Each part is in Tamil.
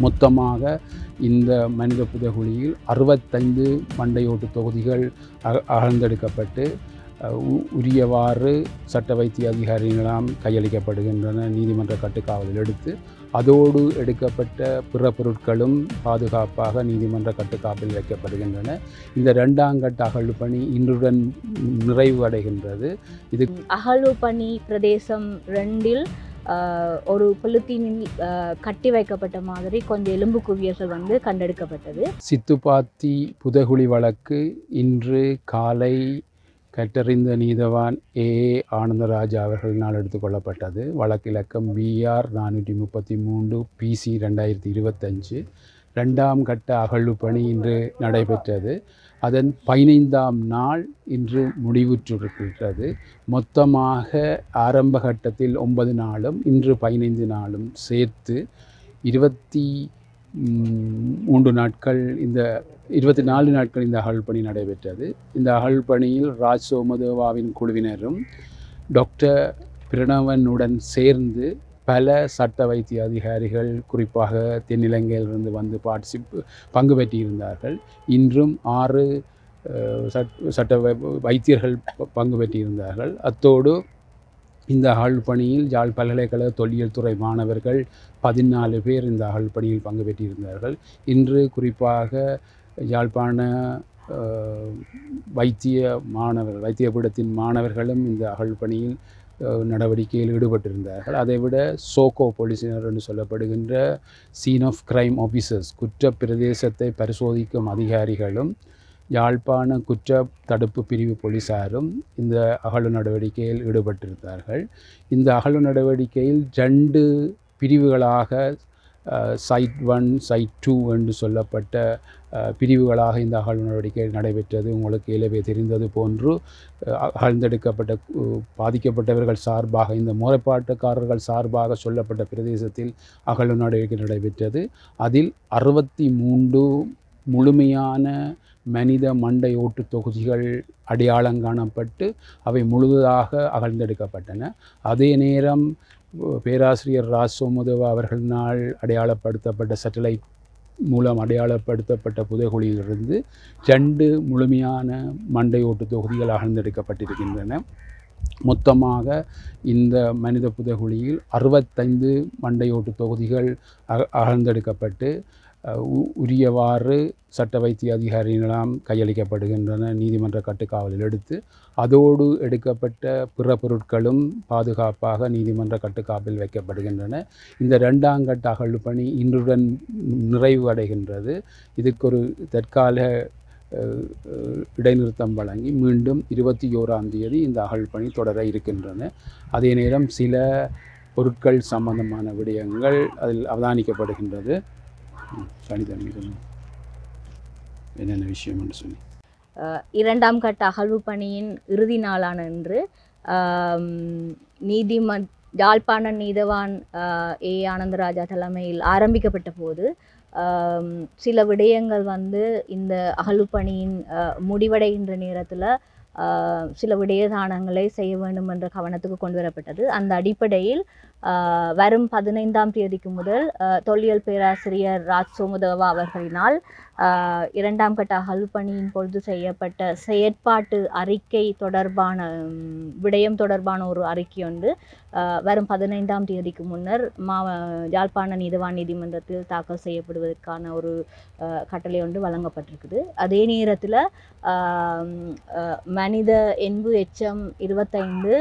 மொத்தமாக இந்த மனித புதைகுழியில் அறுபத்தைந்து மண்டையோட்டு தொகுதிகள் அக அகழ்ந்தெடுக்கப்பட்டு உ- உரியவாறு சட்ட வைத்திய அதிகாரிகளாம் கையளிக்கப்படுகின்றன நீதிமன்ற கட்டுக்காவலில் எடுத்து அதோடு எடுக்கப்பட்ட பிற பொருட்களும் பாதுகாப்பாக நீதிமன்ற கட்டுக்காப்பில் வைக்கப்படுகின்றன. இந்த இரண்டாம் கட்ட அகழ்வு பணி இன்றுடன் நிறைவு அடைகின்றது இது அகழ்வு பணி பிரதேசம் ரெண்டில் ஒரு பொலித்தீனில் கட்டி வைக்கப்பட்ட மாதிரி கொஞ்சம் எலும்பு குவியல்கள் வந்து கண்டெடுக்கப்பட்டது. சித்துப்பாத்தி புதகுழி வழக்கு இன்று காலை கற்றறிந்த நீதவான் ஏ. ஆனந்தராஜா அவர்களினால் எடுத்துக்கொள்ளப்பட்டது வழக்கிலக்கம் பிஆர் நானூற்றி முப்பத்தி மூன்று பிசி ரெண்டாயிரத்தி இருபத்தஞ்சு. ரெண்டாம் கட்ட அகழ்வு பணி இன்று நடைபெற்றது. அதன் பதினைந்தாம் நாள் இன்று முடிவுற்றிருக்கின்றது. மொத்தமாக ஆரம்ப கட்டத்தில் ஒன்பது நாளும் இன்று பதினைந்து நாளும் சேர்த்து இருபத்தி மூன்று நாட்கள் இந்த இருபத்தி நாலு நாட்கள் இந்த அகழ் பணி நடைபெற்றது. இந்த அகழ் பணியில் ராஜ் சோமதேவாவின் குழுவினரும் டாக்டர் பிரணவனுடன் சேர்ந்து பல சட்ட வைத்திய அதிகாரிகள் குறிப்பாக தென்னிலங்கையிலிருந்து வந்து பார்ட்டிசிப் பங்கு பெற்றிருந்தார்கள். இன்றும் ஆறு சட்ட வைத்தியர்கள் பங்கு பெற்றிருந்தார்கள். அத்தோடு இந்த அகழ் பணியில் ஜாழ் பல்கலைக்கழக தொல்லியல் துறை மாணவர்கள் பதினாலு பேர் இந்த அகழ் பணியில் பங்கு பெற்றிருந்தார்கள். இன்று குறிப்பாக யாழ்ப்பாண வைத்திய மாணவர்கள் வைத்தியபீடத்தின் மாணவர்களும் இந்த அகழ் பணியில் நடவடிக்கையில் ஈடுபட்டிருந்தார்கள். அதைவிட சோகோ போலீசினர் என்று சொல்லப்படுகின்ற சீன் ஆஃப் கிரைம் ஆஃபீஸர்ஸ் குற்ற பிரதேசத்தை பரிசோதிக்கும் அதிகாரிகளும் யாழ்ப்பாண குற்ற தடுப்பு பிரிவு போலீசாரும் இந்த அகழ்வு நடவடிக்கையில் ஈடுபட்டிருந்தார்கள். இந்த அகழ்வு நடவடிக்கையில் ரெண்டு பிரிவுகளாக சைட் ஒன் சைட் டூ என்று சொல்லப்பட்ட பிரிவுகளாக இந்த அகழ்வு நடவடிக்கை நடைபெற்றது. உங்களுக்கு ஏலவே தெரிந்தது போன்று அகழ்ந்தெடுக்கப்பட்ட பாதிக்கப்பட்டவர்கள் சார்பாக இந்த முறைப்பாட்டுக்காரர்கள் சார்பாக சொல்லப்பட்ட பிரதேசத்தில் அகழ்வு நடவடிக்கை நடைபெற்றது. அதில் அறுபத்தி மூன்று முழுமையான மனித மண்டை ஓட்டு தொகுதிகள் அடையாளம் காணப்பட்டு அவை முழுவதாக அகழ்ந்தெடுக்கப்பட்டன. அதே நேரம் பேராசிரியர் ராஜ் சோமுதேவா அவர்களினால் அடையாளப்படுத்தப்பட்ட சேட்டலைட் மூலம் அடையாளப்படுத்தப்பட்ட புதைகுழியிலிருந்து ரெண்டு முழுமையான மண்டையோட்டு தொகுதிகள் அகழ்ந்தெடுக்கப்பட்டிருக்கின்றன. மொத்தமாக இந்த மனித புதைகுழியில் அறுபத்தைந்து மண்டையோட்டு தொகுதிகள் அக அகழ்ந்தெடுக்கப்பட்டு உரியவாறு சட்ட வைத்திய அதிகாரிகளாம் கையளிக்கப்படுகின்றன நீதிமன்ற கட்டுக்காவலில் எடுத்து அதோடு எடுக்கப்பட்ட பிற பொருட்களும் பாதுகாப்பாக நீதிமன்ற கட்டுக்காப்பில் வைக்கப்படுகின்றன. இந்த ரெண்டாம் கட்ட அகழ்வு பணி இன்றுடன் நிறைவு அடைகின்றது இதுக்கு ஒரு தற்கால இடைநிறுத்தம் வழங்கி மீண்டும் இருபத்தி ஓராம் தேதி இந்த அகழ் பணி தொடர இருக்கின்றன. அதே நேரம் சில பொருட்கள் சம்பந்தமான விடயங்கள் அதில் அவதானிக்கப்படுகின்றது. என்னென்ன விஷயம் என்று சொல்லி இரண்டாம் கட்ட அகழ்வு பணியின் இறுதி நாளான இன்று ஆம், நீதிமன் யாழ்ப்பாண நீதவான் ஏ. ஆனந்தராஜா தலைமையில் ஆரம்பிக்கப்பட்ட போது சில விடயங்கள் வந்து இந்த அகழ்வு பணியின் முடிவடைகின்ற நேரத்தில் சில விடயதானங்களை செய்ய வேண்டும் என்ற கவனத்துக்கு கொண்டு வரப்பட்டது. அந்த அடிப்படையில் வரும் பதினைந்தாம் தேதிக்கு முதல் தொல்லியல் பேராசிரியர் ராஜ் சோமுதவா அவர்களினால் இரண்டாம் கட்ட அகழ்வு பணியின் பொழுது செய்யப்பட்ட செயற்பாட்டு அறிக்கை தொடர்பான விடயம் தொடர்பான ஒரு அறிக்கை ஒன்று வரும் பதினைந்தாம் தேதிக்கு முன்னர் மா யாழ்ப்பாண நீதிவான் நீதிமன்றத்தில் தாக்கல் செய்யப்படுவதற்கான ஒரு கட்டளை ஒன்று வழங்கப்பட்டிருக்குது. அதே நேரத்தில் மனித என்பு எச்சம் இருபத்தைந்து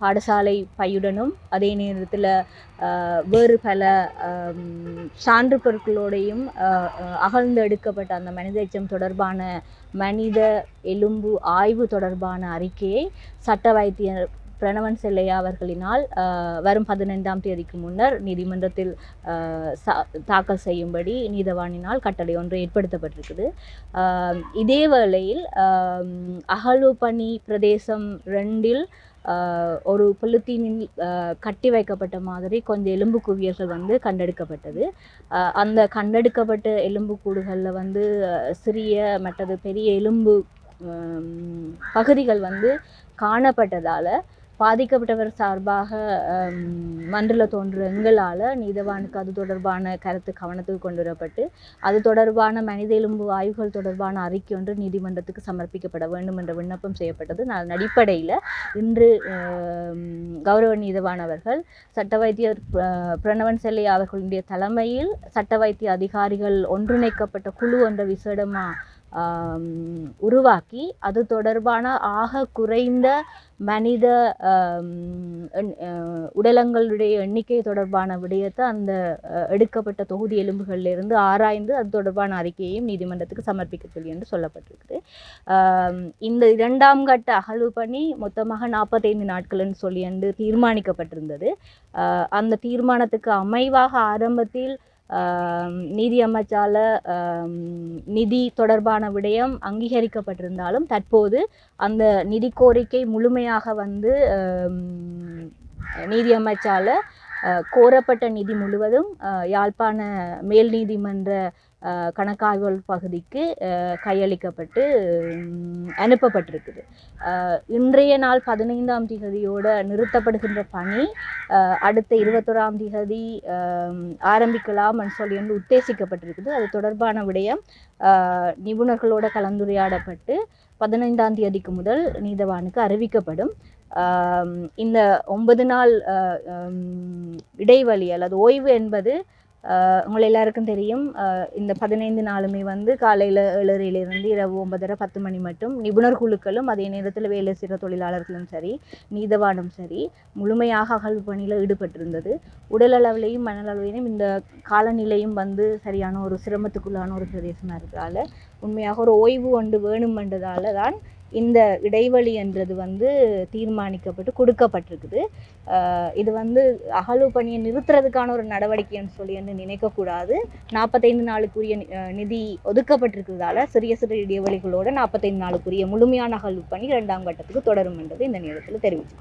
பாடசாலை பையுடனும் அதே நேரத்தில் வேறு பல சான்று பொருட்களோடையும் அகழ்ந்து எடுக்கப்பட்ட அந்த மனித எச்சம் தொடர்பான மனித எலும்பு ஆய்வு தொடர்பான அறிக்கையை சட்ட வைத்தியர் பிரணவன் செல்லையா அவர்களினால் வரும் பதினைந்தாம் தேதிக்கு முன்னர் நீதிமன்றத்தில் தாக்கல் செய்யும்படி நீதவானினால் கட்டளை ஒன்று ஏற்படுத்தப்பட்டிருக்குது. இதே வேளையில் ஆம், பணி பிரதேசம் ரெண்டில் ஒரு பொலித்தீனில் கட்டி வைக்கப்பட்ட மாதிரி கொஞ்சம் எலும்பு குவியல்கள் வந்து கண்டெடுக்கப்பட்டது. அந்த கண்டெடுக்கப்பட்ட எலும்பு கூடுகளில் வந்து சிறிய மற்றது பெரிய எலும்பு பகுதிகள் வந்து காணப்பட்டதால் பாதிக்கப்பட்டவர் சார்பாக மன்றில் தோன்ற எங்களால் நீதவானுக்கு அது தொடர்பான கருத்து கவனத்துக்கு கொண்டு வரப்பட்டு அது தொடர்பான மனித எலும்பு ஆய்வுகள் தொடர்பான அறிக்கை ஒன்று நீதிமன்றத்துக்கு சமர்ப்பிக்கப்பட வேண்டும் என்ற விண்ணப்பம் செய்யப்பட்டது. நான் அடிப்படையில் இன்று கௌரவ நீதவான் அவர்கள் சட்ட வைத்தியர் பிரணவன் செல்லை அவர்களுடைய தலைமையில் சட்ட வைத்திய அதிகாரிகள் ஒன்றிணைக்கப்பட்ட குழு என்ற விசேடமாக உருவாக்கி அது தொடர்பான ஆக குறைந்த மனித எண்- உடலங்களுடைய எண்ணிக்கை தொடர்பான விடயத்தை அந்த எடுக்கப்பட்ட தொகுதி எலும்புகளில் இருந்து ஆராய்ந்து அது தொடர்பான அறிக்கையையும் நீதிமன்றத்துக்கு சமர்ப்பிக்க சொல்லி என்று சொல்லப்பட்டிருக்குது. இந்த இரண்டாம் கட்ட அகழ்வு பணி மொத்தமாக நாற்பத்தைந்து நாட்கள்னு சொல்லி என்று தீர்மானிக்கப்பட்டிருந்தது. அந்த தீர்மானத்துக்கு அமைவாக ஆரம்பத்தில் நீதியமைச்சால நிதி தொடர்பான விடயம் அங்கீகரிக்கப்பட்டிருந்தாலும் தற்போது அந்த நிதி கோரிக்கை முழுமையாக வந்து ஆம், நீதி கோரப்பட்ட நிதி முழுவதும் யாழ்ப்பாண மேல் நீதிமன்ற கணக்காய்வுகள் பகுதிக்கு கையளிக்கப்பட்டு அனுப்பப்பட்டிருக்குது. இன்றைய நாள் பதினைந்தாம் திகதியோடு நிறுத்தப்படுகின்ற பணி அடுத்த இருபத்தோராம் திகதி அஹ், ஆரம்பிக்கலாம்னு சொல்லி வந்து உத்தேசிக்கப்பட்டிருக்குது. அது தொடர்பான விடயம் நிபுணர்களோட கலந்துரையாடப்பட்டு பதினைந்தாம் தேதிக்கு முதல் நீதவானுக்கு அறிவிக்கப்படும். இந்த ஒன்பது நாள் இடைவெளி அல்லது ஓய்வு என்பது உங்கள் எல்லாருக்கும் தெரியும். இந்த பதினைந்து நாளுமே வந்து காலையில் ஏழரையிலிருந்து இரவு ஒன்பதரை பத்து மணி மட்டும் நிபுணர் குழுக்களும் அதே நேரத்தில் வேலை செய்கிற தொழிலாளர்களும் சரி நீதவானும் சரி முழுமையாக அகழ்வு பணியில் ஈடுபட்டிருந்தது. உடல் அளவிலையும் மனளவிலையும் இந்த காலநிலையும் வந்து சரியான ஒரு சிரமத்துக்குள்ளான ஒரு பிரதேசமாக இருக்கிறதால உண்மையாக ஒரு ஓய்வு ஒன்று வேணுமென்றதால தான் இந்த இடைவெளி என்றது வந்து தீர்மானிக்கப்பட்டு கொடுக்கப்பட்டிருக்குது. இது வந்து அகழ்வு பணியை நிறுத்துறதுக்கான ஒரு நடவடிக்கைன்னு சொல்லி வந்து நினைக்கக்கூடாது. நாற்பத்தைந்து நாளுக்குரிய நிதி ஒதுக்கப்பட்டிருக்கிறதால சிறிய சிறிய இடைவெளிகளோடு நாற்பத்தைந்து நாளுக்குரிய முழுமையான அகழ்வு பணி இரண்டாம் கட்டத்துக்கு தொடரும் என்றது இந்த நேரத்தில் தெரிவிச்சு